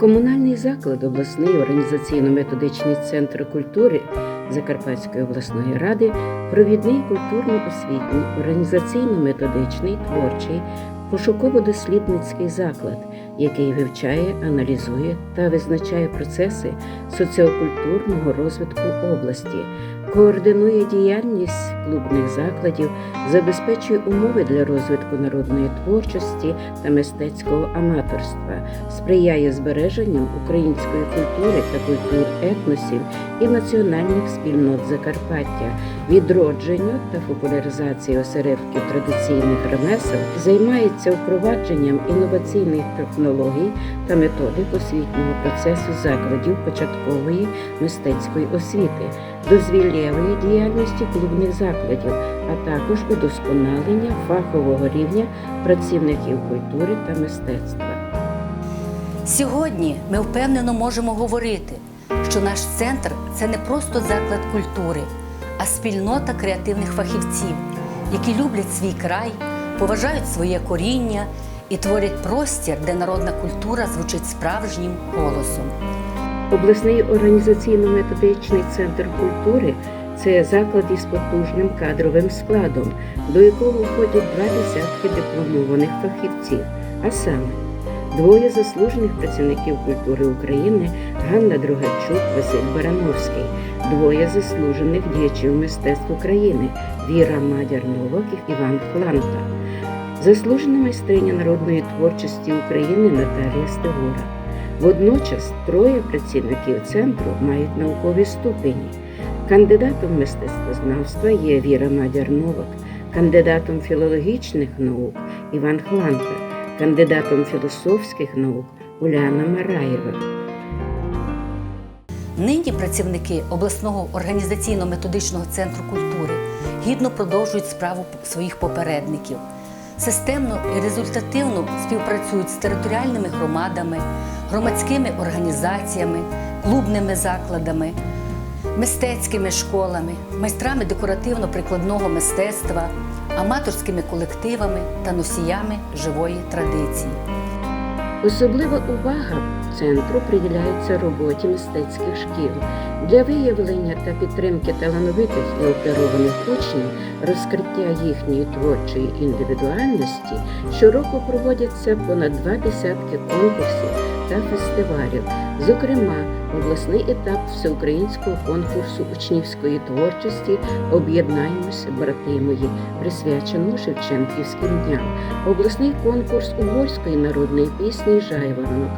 Комунальний заклад, обласний організаційно-методичний центр культури Закарпатської обласної ради, провідний культурно-освітній, організаційно-методичний, творчий, пошуково-дослідницький заклад, який вивчає, аналізує та визначає процеси соціокультурного розвитку області, координує діяльність клубних закладів, забезпечує умови для розвитку народної творчості та мистецького аматорства, сприяє збереженням української культури та культур етносів і національних спільнот Закарпаття, відродженню та популяризації осередків традиційних ремесел, займається впровадженням інноваційних технологій та методик освітнього процесу закладів початкової мистецької освіти, дозвіллєвої діяльності клубних закладів, а також удосконалення фахового рівня працівників культури та мистецтва. Сьогодні ми впевнено можемо говорити, що наш центр це не просто заклад культури, а спільнота креативних фахівців, які люблять свій край, поважають своє коріння і творять простір, де народна культура звучить справжнім голосом. Обласний організаційно-методичний центр культури це заклад із потужним кадровим складом, до якого входять два десятки дипломованих фахівців, а саме двоє заслужених працівників культури України Ганна Другачук, Василь Барановський, двоє заслужених діячів мистецтв України Віра Мадяр Новак і Іван Хланта, заслужена майстриня народної творчості України Наталія Стегура. Водночас троє працівників центру мають наукові ступені. Кандидатом мистецтвознавства є Віра Мадяр Новак, кандидатом філологічних наук Іван Хланта, кандидатом філософських наук Уляна Мараєва. Нині працівники обласного організаційно-методичного центру культури гідно продовжують справу своїх попередників. Системно і результативно співпрацюють з територіальними громадами, громадськими організаціями, клубними закладами, мистецькими школами, майстрами декоративно-прикладного мистецтва, аматорськими колективами та носіями живої традиції. Особлива увага центру приділяється роботі мистецьких шкіл для виявлення та підтримки талановитих і оперованих учнів, розкриття їхньої творчої індивідуальності. Щороку проводяться понад два десятки конкурсів та фестивалів. Зокрема, обласний етап всеукраїнського конкурсу учнівської творчості Об'єднаємося, брати мої, присвяченого Шевченківським дням, обласний конкурс угорської народної пісні Жайворонок,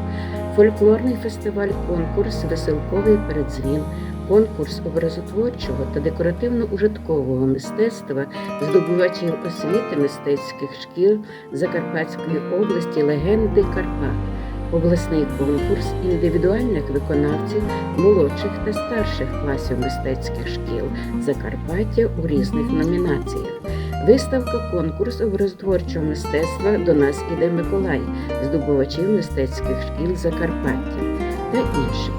фольклорний фестиваль конкурс Веселковий передзвін, конкурс образотворчого та декоративно-ужиткового мистецтва здобувачів освіти мистецьких шкіл Закарпатської області Легенди Карпат обласний конкурс індивідуальних виконавців молодших та старших класів мистецьких шкіл Закарпаття у різних номінаціях. Виставка конкурс образотворчого мистецтва до нас іде Миколай, здобувачів мистецьких шкіл Закарпаття та інші.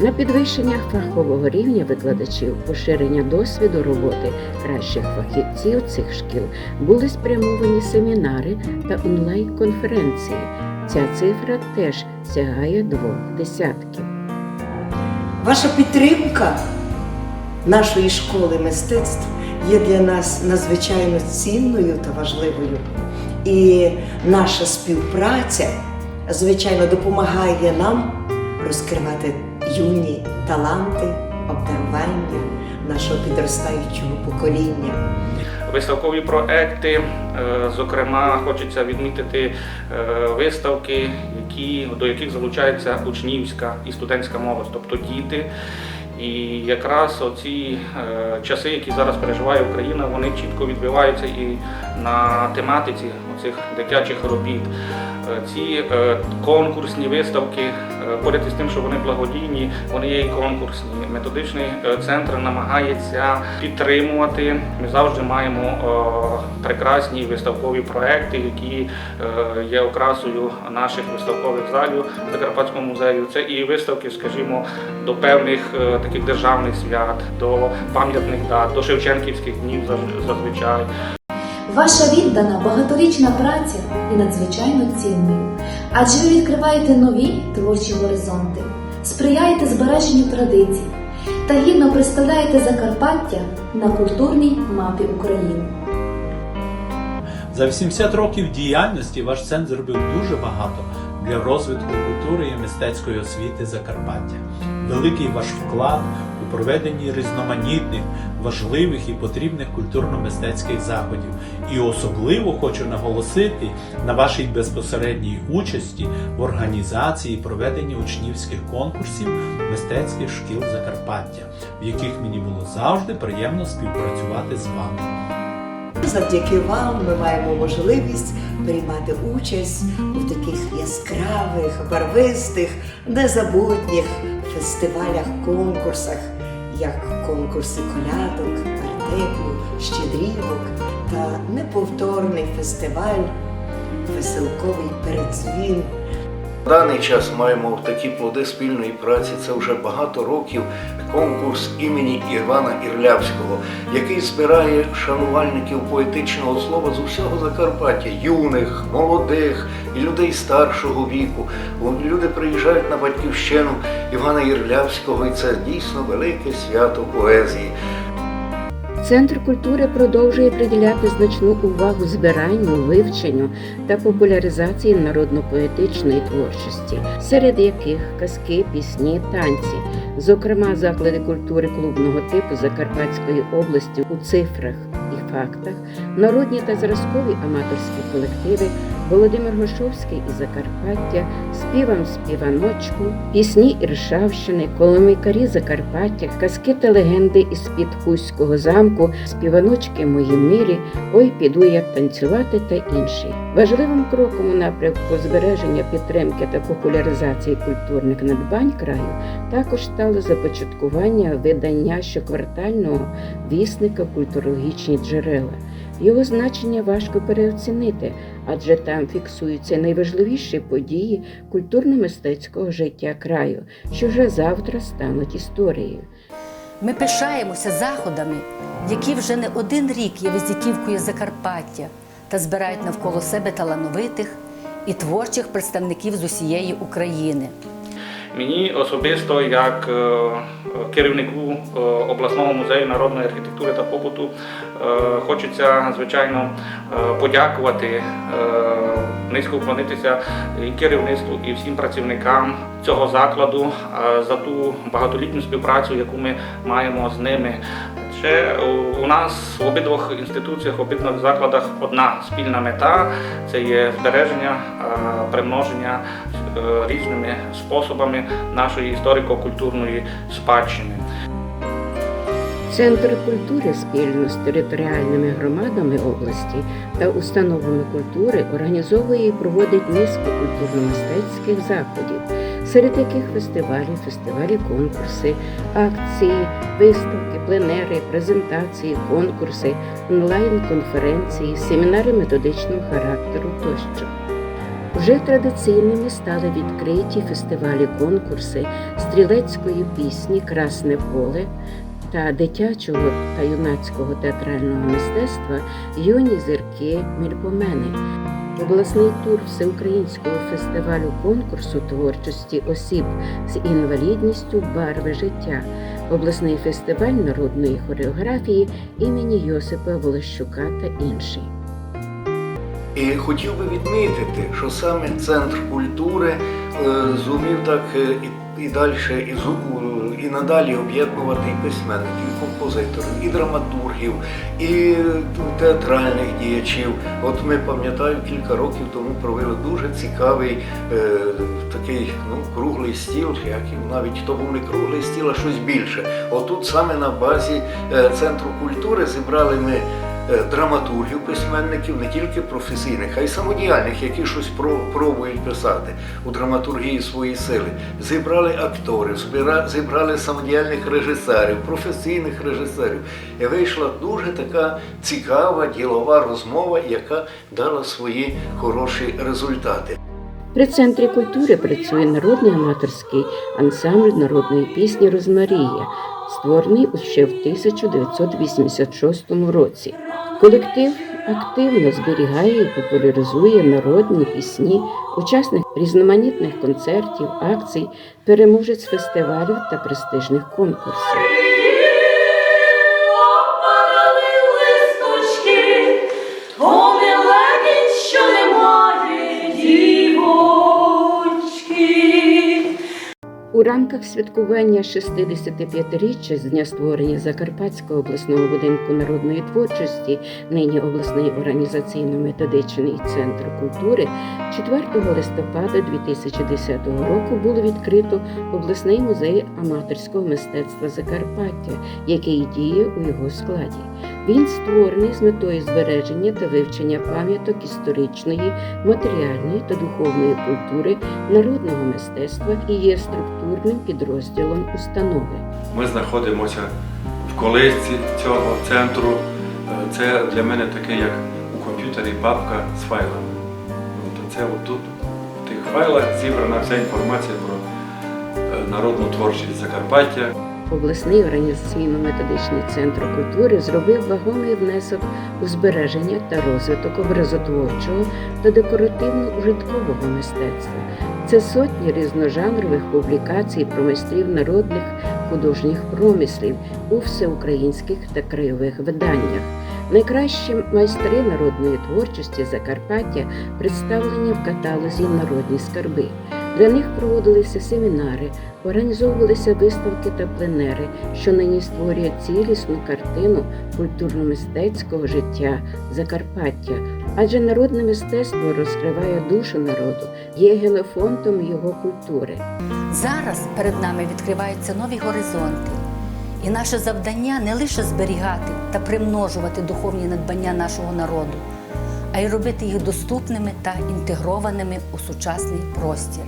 На підвищення фахового рівня викладачів, поширення досвіду роботи кращих фахівців цих шкіл були спрямовані семінари та онлайн-конференції. Ця цифра теж сягає двох десятків. Ваша підтримка нашої школи мистецтв є для нас надзвичайно цінною та важливою. І наша співпраця, звичайно, допомагає нам розкривати юні таланти, обдарування нашого підростаючого покоління. Виставкові проекти, зокрема, хочеться відмітити е, виставки, які, до яких залучається учнівська і студентська молодь, тобто діти. І якраз оці е, часи, які зараз переживає Україна, вони чітко відбиваються і на тематиці оцих дитячих робіт. Е, Ці е, конкурсні виставки, е, поряд із тим, що вони благодійні, вони є і конкурсні. Методичний е, центр намагається підтримувати. Ми завжди маємо е, прекрасні виставкові проекти, які е, є окрасою наших виставкових залів Закарпатського музею. Це і виставки, скажімо, до певних е, таких державних свят, до пам'ятних дат, до Шевченківських днів зазвичай. Ваша віддана багаторічна праця, надзвичайно цінною, адже ви відкриваєте нові творчі горизонти, сприяєте збереженню традицій та гідно представляєте Закарпаття на культурній мапі України. За 80 років діяльності ваш центр зробив дуже багато для розвитку культури і мистецької освіти Закарпаття. Великий ваш вклад проведенні різноманітних, важливих і потрібних культурно-мистецьких заходів. І особливо хочу наголосити на вашій безпосередній участі в організації і проведенні учнівських конкурсів мистецьких шкіл Закарпаття, в яких мені було завжди приємно співпрацювати з вами. Завдяки вам ми маємо можливість приймати участь у таких яскравих, барвистих, незабутніх фестивалях, конкурсах, як конкурси колядок, вертеплю, щедрівок та неповторний фестиваль Веселковий передзвін. В даний час маємо такі плоди спільної праці. Це вже багато років конкурс імені Івана Ірлявського, який збирає шанувальників поетичного слова з усього Закарпаття, юних, молодих і людей старшого віку. Люди приїжджають на батьківщину Івана Ірлявського, і це дійсно велике свято поезії. Центр культури продовжує приділяти значну увагу збиранню, вивченню та популяризації народно-поетичної творчості, серед яких казки, пісні, танці, зокрема заклади культури клубного типу Закарпатської області у цифрах і фактах, народні та зразкові аматорські колективи, Володимир Гошовський із Закарпаття, співам співаночку, пісні Іршавщини, коломийкарі Закарпаття, казки та легенди із під Хуського замку, співаночки мої милі, ой, піду я танцювати та інші. Важливим кроком у напрямку збереження підтримки та популяризації культурних надбань краю також стало започаткування видання щоквартального вісника культурологічні джерела. Його значення важко переоцінити, адже там фіксуються найважливіші події культурно-мистецького життя краю, що вже завтра стануть історією. Ми пишаємося заходами, які вже не один рік є візитівкою Закарпаття та збирають навколо себе талановитих і творчих представників з усієї України. Мені особисто, як е, керівнику е, обласного музею народної архітектури та побуту, е, хочеться звичайно подякувати, низько вклонитися і керівництву, і всім працівникам цього закладу за ту багатолітню співпрацю, яку ми маємо з ними. Ще у нас в обидвох інституціях, в обидвох закладах одна спільна мета це є збереження, примноження е, різними способами нашої історико-культурної спадщини. Центр культури спільно з територіальними громадами області та установами культури організовує і проводить низку культурно-мистецьких заходів, серед яких фестивалі, фестивалі, конкурси, акції, виставки, пленери, презентації, конкурси, онлайн-конференції, семінари методичного характеру тощо. Вже традиційними стали відкриті фестивалі конкурси стрілецької пісні Красне поле та дитячого та юнацького театрального мистецтва Юні зірки Мільпомени. Обласний тур всеукраїнського фестивалю конкурсу творчості осіб з інвалідністю Барви життя, обласний фестиваль народної хореографії імені Йосипа Волощука та інші. І хотів би відмітити, що саме центр культури е, зумів так е, і, далі, і, і надалі об'єднувати і письменників, і композиторів, і драматургів, і театральних діячів. От ми пам'ятаю, кілька років тому провели дуже цікавий е, такий ну, круглий стіл, як і навіть то був не круглий стіл, а щось більше. Отут саме на базі е, центру культури зібрали ми е, драматургів, письменників, не тільки професійних, а й самодіяльних, які щось про- пробують писати у драматургії свої сили. Зібрали акторів, збира- зібрали самодіяльних режисерів, професійних режисерів. І вийшла дуже така цікава ділова розмова, яка дала свої хороші результати. При центрі культури працює народний аматорський ансамбль народної пісні Розмарія, створений ще в 1986 році. Колектив активно зберігає і популяризує народні пісні, учасник різноманітних концертів, акцій, переможець фестивалів та престижних конкурсів. У рамках святкування 65-річчя з дня створення Закарпатського обласного будинку народної творчості, нині обласний організаційно-методичний центр культури, 4 листопада 2010 року було відкрито обласний музей аматорського мистецтва Закарпаття, який діє у його складі. Він створений з метою збереження та вивчення пам'яток історичної, матеріальної та духовної культури народного мистецтва і є структурним підрозділом установи. Ми знаходимося в колисці цього центру. Е, Це для мене таке, як у комп'ютері папка з файлами. Це отут, в тих файлах зібрана вся інформація про е, народну творчість Закарпаття. Обласний організаційно-методичний центр культури зробив вагомий внесок у збереження та розвиток образотворчого та декоративно-ужиткового мистецтва. Це сотні різножанрових публікацій про майстрів народних художніх промислів у всеукраїнських та краєвих виданнях. Найкращі майстри народної творчості Закарпаття представлені в каталозі Народні скарби. Для них проводилися семінари, організовувалися виставки та пленери, що нині створює цілісну картину культурно-мистецького життя Закарпаття. Адже народне мистецтво розкриває душу народу, є гелефонтом його культури. Зараз перед нами відкриваються нові горизонти. І наше завдання не лише зберігати та примножувати духовні надбання нашого народу, а й робити їх доступними та інтегрованими у сучасний простір.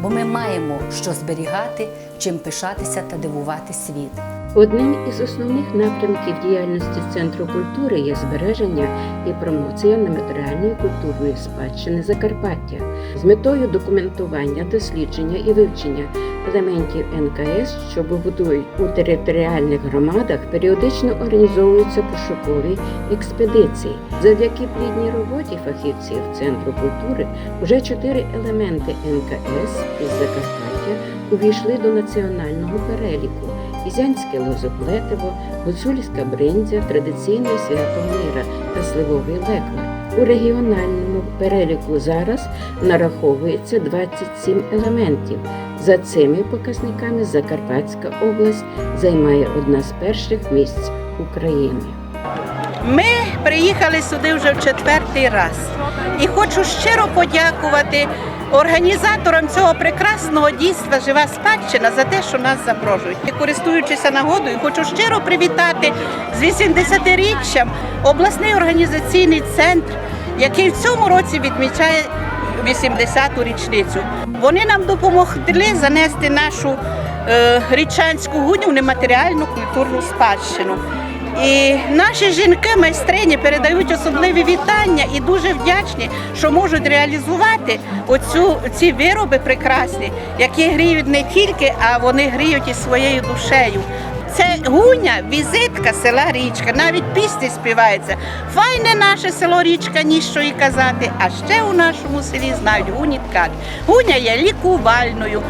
Бо ми маємо що зберігати, чим пишатися та дивувати світ. Одним із основних напрямків діяльності Центру культури є збереження і промоція нематеріальної культурної спадщини Закарпаття з метою документування, дослідження і вивчення елементів НКС, що побудують у територіальних громадах, періодично організовуються пошукові експедиції. Завдяки плідній роботі фахівців Центру культури вже чотири елементи НКС із Закарпаття увійшли до національного переліку. Ізянське лозоплетиво, гуцульська бриндзя, традиційне свято мира та сливовий леквар. У регіональному переліку зараз нараховується 27 елементів. За цими показниками Закарпатська область займає одна з перших місць України. Ми приїхали сюди вже в четвертий раз. І хочу щиро подякувати організаторам цього прекрасного дійства Жива спадщина за те, що нас запрошують. І користуючися нагодою, хочу щиро привітати з 80-річчям обласний організаційний центр, який в цьому році відмічає 80-ту річницю. Вони нам допомогли занести нашу е, річанську гуню в нематеріальну культурну спадщину. І наші жінки, майстрині передають особливі вітання і дуже вдячні, що можуть реалізувати оцю ці вироби прекрасні, які гріють не тільки, а вони гріють і своєю душею. Це гуня, візитка села Річка. Навіть пісні співаються. Файне наше село Річка, ні і казати. А ще у нашому селі знають гуні ткати. Гуня є лікувальною.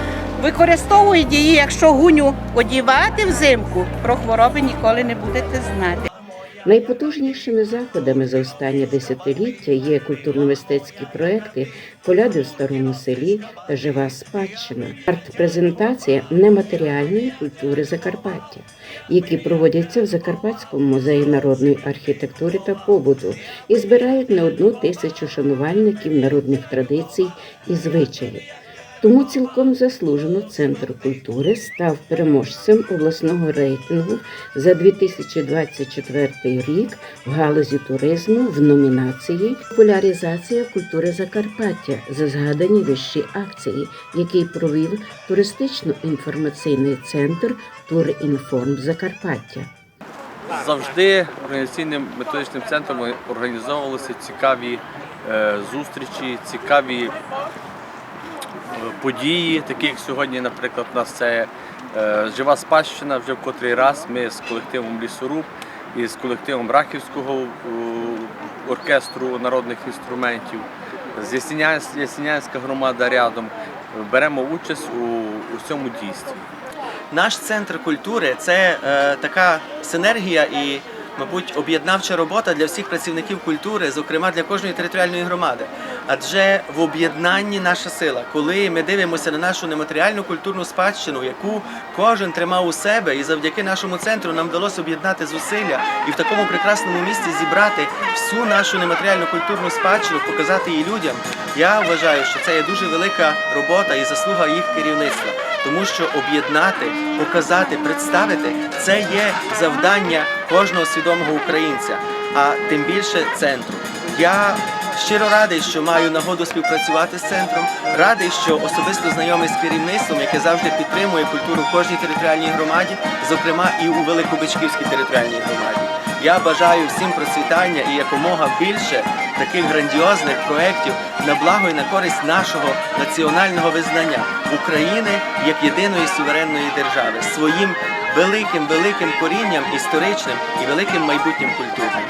Використовують її, якщо гуню одівати взимку, про хвороби ніколи не будете знати. Найпотужнішими заходами за останнє десятиліття є культурно-мистецькі проекти Коляди в старому селі та жива спадщина, арт-презентація нематеріальної культури Закарпаття, які проводяться в Закарпатському музеї народної архітектури та побуту і збирають не одну тисячу шанувальників народних традицій і звичаїв. Тому цілком заслужено Центр культури став переможцем обласного рейтингу за 2024 рік в галузі туризму в номінації Популяризація культури Закарпаття за згадані вищі акції, який провів туристично-інформаційний центр Турінформ Закарпаття. Завжди організаційним методичним центром організовувалися цікаві е, зустрічі, цікаві події, такі як сьогодні, наприклад, у нас це е, жива спадщина. Вже в котрий раз ми з колективом лісоруб і з колективом Рахівського е, оркестру народних інструментів, з Ясінянськ- Ясінянська громада рядом. Беремо участь у, у цьому дійстві. Наш центр культури це е, така синергія і, мабуть, об'єднавча робота для всіх працівників культури, зокрема для кожної територіальної громади. Адже в об'єднанні наша сила, коли ми дивимося на нашу нематеріальну культурну спадщину, яку кожен тримав у себе, і завдяки нашому центру нам вдалося об'єднати зусилля і в такому прекрасному місці зібрати всю нашу нематеріальну культурну спадщину, показати її людям. Я вважаю, що це є дуже велика робота і заслуга їх керівництва тому що об'єднати, показати, представити це є завдання кожного свідомого українця, а тим більше центру. Я щиро радий, що маю нагоду співпрацювати з центром. Радий, що особисто знайомий з керівництвом, яке завжди підтримує культуру в кожній територіальній громаді, зокрема і у Великобичківській територіальній громаді. Я бажаю всім процвітання і якомога більше таких грандіозних проєктів на благо і на користь нашого національного визнання України як єдиної суверенної держави своїм великим великим корінням історичним і великим майбутнім культурним.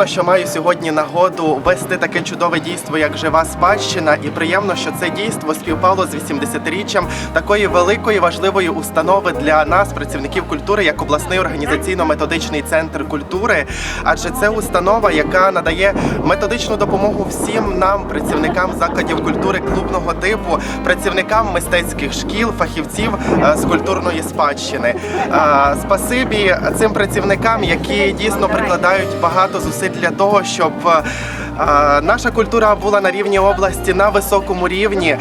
Приємно, що маю сьогодні нагоду вести таке чудове дійство, як жива спадщина, і приємно, що це дійство співпало з 80-річчям такої великої важливої установи для нас, працівників культури, як обласний організаційно-методичний центр культури. Адже це установа, яка надає методичну допомогу всім нам, працівникам закладів культури клубного типу, працівникам мистецьких шкіл, фахівців е, з культурної спадщини. Е, Спасибі цим працівникам, які дійсно прикладають багато зусиль для того, щоб е, наша культура була на рівні області на високому рівні.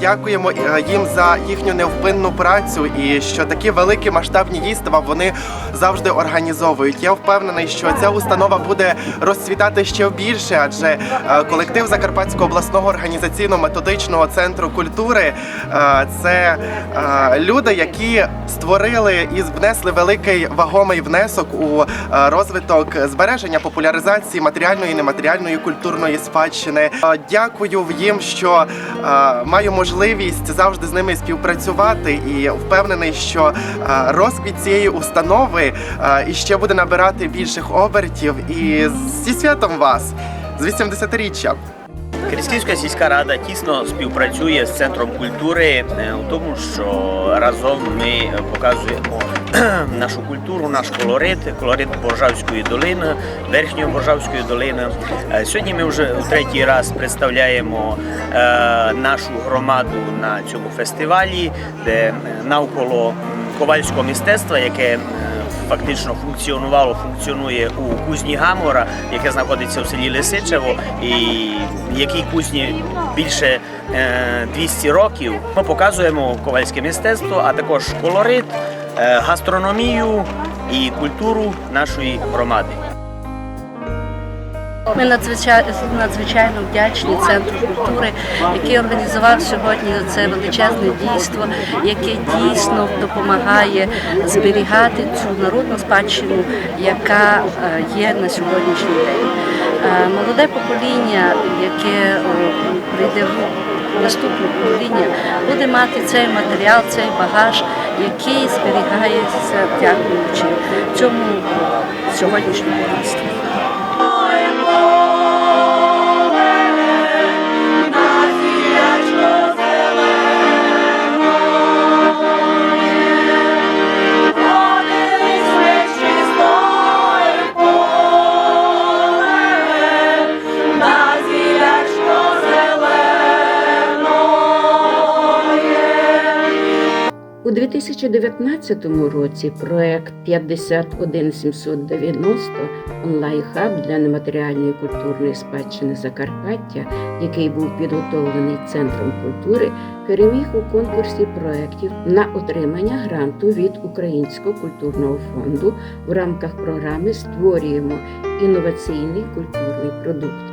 Дякуємо е, їм за їхню невпинну працю і що такі великі масштабні дійства вони завжди організовують. Я впевнений, що ця установа буде розцвітати ще більше, адже е, колектив Закарпатського обласного організаційно-методичного центру культури е, це люди, які створили і внесли великий вагомий внесок у розвиток збереження популяризації матеріальної і нематеріальної культурної спадщини. Дякую їм, що маю можливість завжди з ними співпрацювати, і впевнений, що розквіт цієї установи іще буде набирати більших обертів. І зі святом вас з 80-річчям! Крістівська сільська рада тісно співпрацює з центром культури е, у тому, що разом ми показуємо нашу культуру, наш колорит, колорит Боржавської долини, верхньої Боржавської долини. Е, Сьогодні ми вже у третій раз представляємо е, нашу громаду на цьому фестивалі, де навколо ковальського мистецтва, яке фактично функціонувало, функціонує у кузні Гамора, яке знаходиться в селі Лисичево, і якій кузні більше е, 200 років. Ми показуємо ковальське мистецтво, а також колорит, е, гастрономію і культуру нашої громади. Ми надзвичайно, надзвичайно вдячні центру культури, який організував сьогодні це величезне дійство, яке дійсно допомагає зберігати цю народну спадщину, яка е, є на сьогоднішній день. Е, Молоде покоління, яке е, прийде в наступне покоління, буде мати цей матеріал, цей багаж, який зберігається, дякуючи цьому сьогоднішньому дійству. 2019 році проект 51790 онлайн-хаб для нематеріальної культурної спадщини Закарпаття, який був підготовлений Центром культури, переміг у конкурсі проєктів на отримання гранту від Українського культурного фонду в рамках програми Створюємо інноваційний культурний продукт.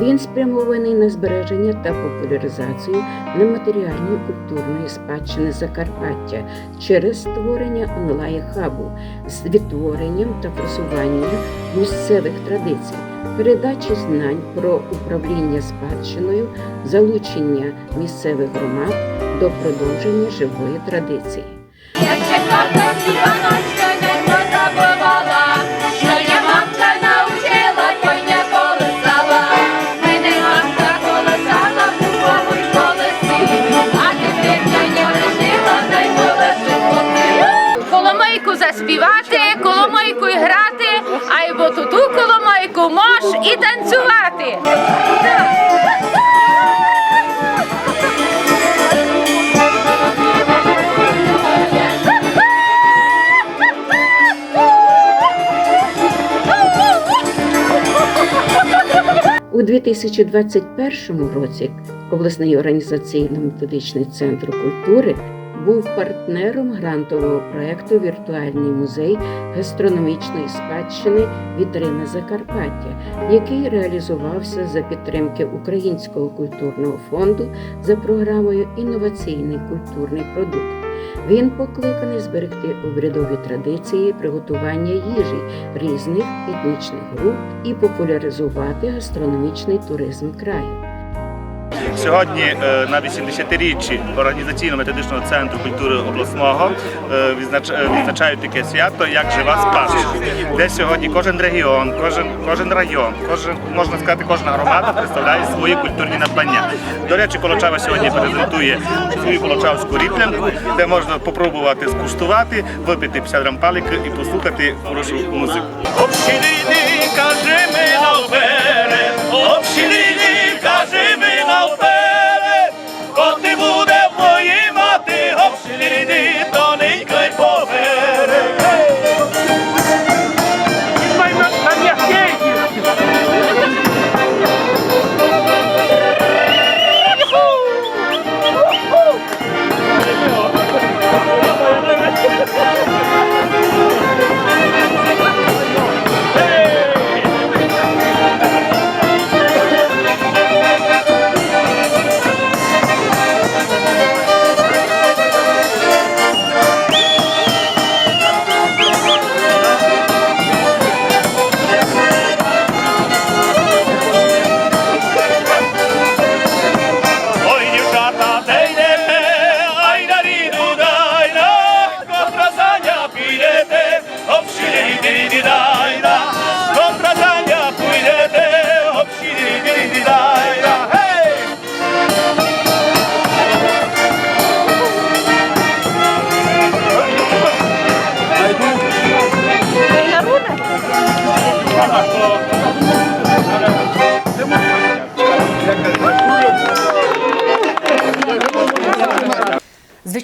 Він спрямований на збереження та популяризацію нематеріальної культурної спадщини Закарпаття через створення онлайн-хабу з відтворенням та просуванням місцевих традицій, передачі знань про управління спадщиною, залучення місцевих громад до продовження живої традиції. І танцювати. У 2021 році обласний організаційно-методичний центр культури був партнером грантового проекту Віртуальний музей гастрономічної спадщини Вітрина Закарпаття, який реалізувався за підтримки Українського культурного фонду за програмою Інноваційний культурний продукт. Він покликаний зберегти обрядові традиції приготування їжі різних етнічних груп і популяризувати гастрономічний туризм краю. Сьогодні е, на 80-річчі організаційно-методичного центру культури обласного е, е, відзначають таке свято, як жива спадщина, де сьогодні кожен регіон, кожен, кожен район, кожен можна сказати, кожна громада представляє свої культурні надбання. До речі, Колочава сьогодні презентує свою колочавську ріплянку, де можна попробувати скуштувати, випити 50 грам палики і послухати хорошу музику. Общини, кажи ми наперед,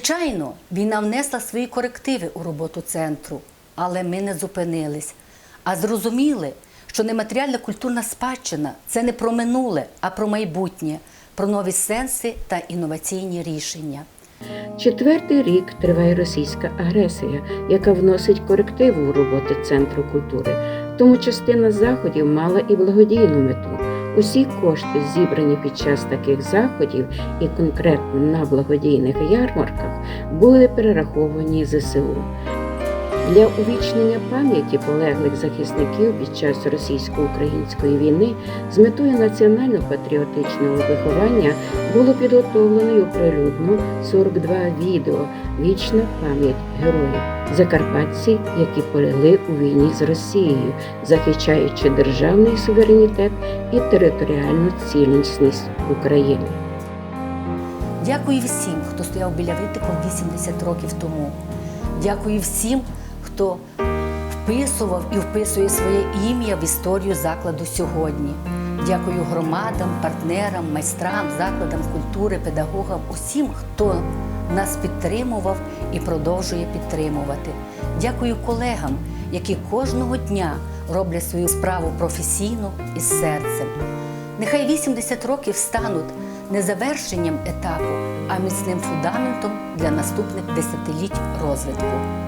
Звичайно, війна внесла свої корективи у роботу центру, але ми не зупинились, а зрозуміли, що нематеріальна культурна спадщина це не про минуле, а про майбутнє, про нові сенси та інноваційні рішення. Четвертий рік триває російська агресія, яка вносить корективу у роботи Центру культури. Тому частина заходів мала і благодійну мету. Усі кошти, зібрані під час таких заходів і конкретно на благодійних ярмарках, були перераховані ЗСУ. Для увічнення пам'яті полеглих захисників під час російсько-української війни з метою національно-патріотичного виховання було підготовлено і оприлюднено 42 відео Вічна пам'ять героїв, закарпатці, які полягли у війні з Росією, захищаючи державний суверенітет і територіальну цілісність України. Дякую всім, хто стояв біля витоком 80 років тому. Дякую всім, хто вписував і вписує своє ім'я в історію закладу сьогодні. Дякую громадам, партнерам, майстрам, закладам культури, педагогам, усім, хто нас підтримував і продовжує підтримувати. Дякую колегам, які кожного дня роблять свою справу професійно і з серцем. Нехай 80 років стануть не завершенням етапу, а міцним фундаментом для наступних десятиліть розвитку.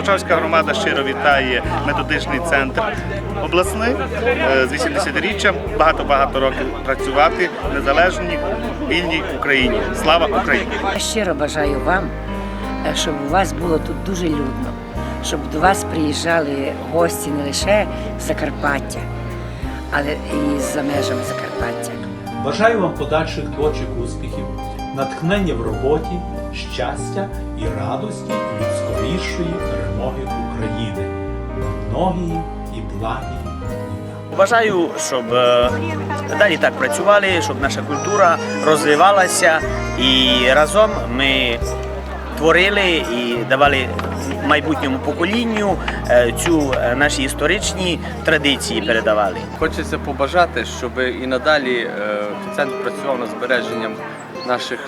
Колочавська громада щиро вітає методичний центр обласний е, з 80-річчям. Багато-багато років працювати в незалежній вільній Україні. Слава Україні! Я щиро бажаю вам е, щоб у вас було тут дуже людно, щоб до вас приїжджали гості не лише з Закарпаття, але і за межами Закарпаття. Бажаю вам подальших творчих успіхів, натхнення в роботі, щастя і радості від скорішої перемоги України на многії і благі Бажаю, щоб е, далі так працювали, щоб наша культура розвивалася і разом ми творили і давали майбутньому поколінню е, цю е, наші історичні традиції передавали. Хочеться побажати, щоб і надалі центр працював над збереженням наших,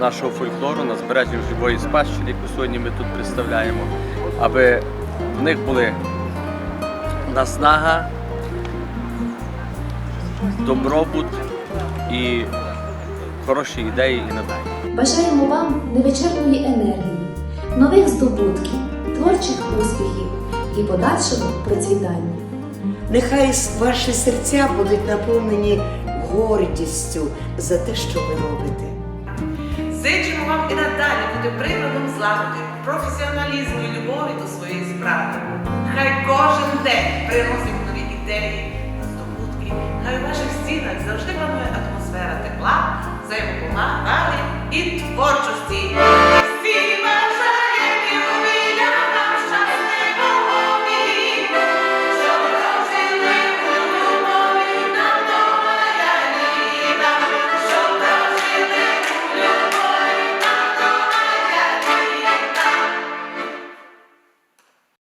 нашого фольклору, над збереженням живої спадщини, яку сьогодні ми тут представляємо, аби в них були наснага, добробут і хороші ідеї і надалі. Бажаємо вам невичерпної енергії, нових здобутків, творчих успіхів і подальшого процвітання. Нехай ваші серця будуть наповнені гордістю за те, що ви робите. Зичимо вам і надалі бути прикладом злагоди, професіоналізму і любові до своєї справи. Хай кожен день приносить нові ідеї здобутки. Хай у ваших стінах завжди панує атмосфера тепла, взаємопомаги і творчості.